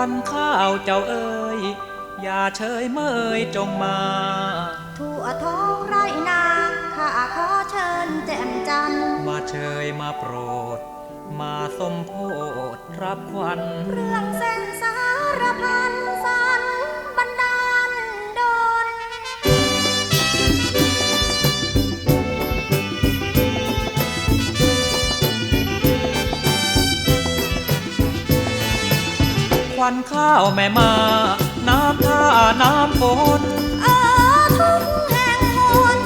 วันข้าวเจ้าเอ๋ยอย่าเชยเมยจงมา ทั่วท้องไรนาข้าขอเชิญแจ่มจันทร์มาเชยมาโปรด มาสมโพธรับควัน เรื่องเส้นสารพันสัน วันข้าวแม่มา น้ำท่าน้ำฝนเออทุ่งแห่งหน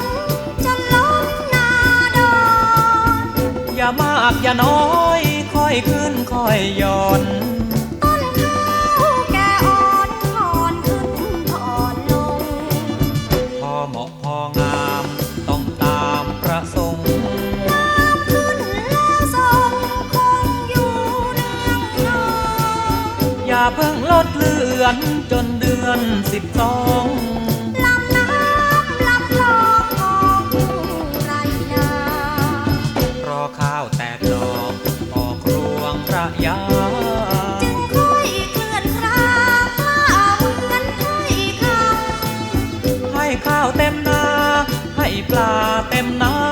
จะล้นนาดอนอย่ามากอย่าน้อย ค่อยขึ้นค่อยหย่อนต้น อย่าเพิ่งลดเลือนจนเดือนสิบสองลำน้ำลำลองออกทุ่งไรนารอข้าวแตกดอกออกรวงระยะจึงค่อยเคลื่อนครางกล้าหมือนถ้อยคให้ข้าวเต็มนา ให้ปลาเต็มน้ำ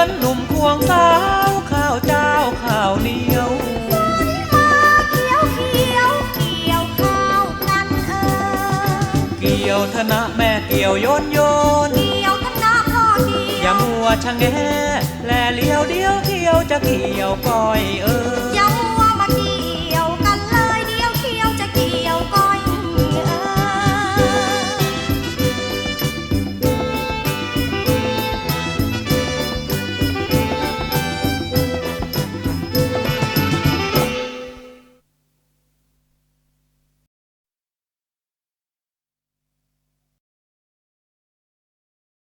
อนหนุ่มควงสาวข้าวเจ้าข้าวเหนียวมาเขียวเขียวเกี่ยวข้าวกันเออเกี่ยวธนะแม่เกี่ยวโยนโยนเกี่ยวธนะพ่อเดีอยวย่ามัวชะแงแลเลี้ยวเดียวเกี่ยวจะเกี่ยวก้อยเออ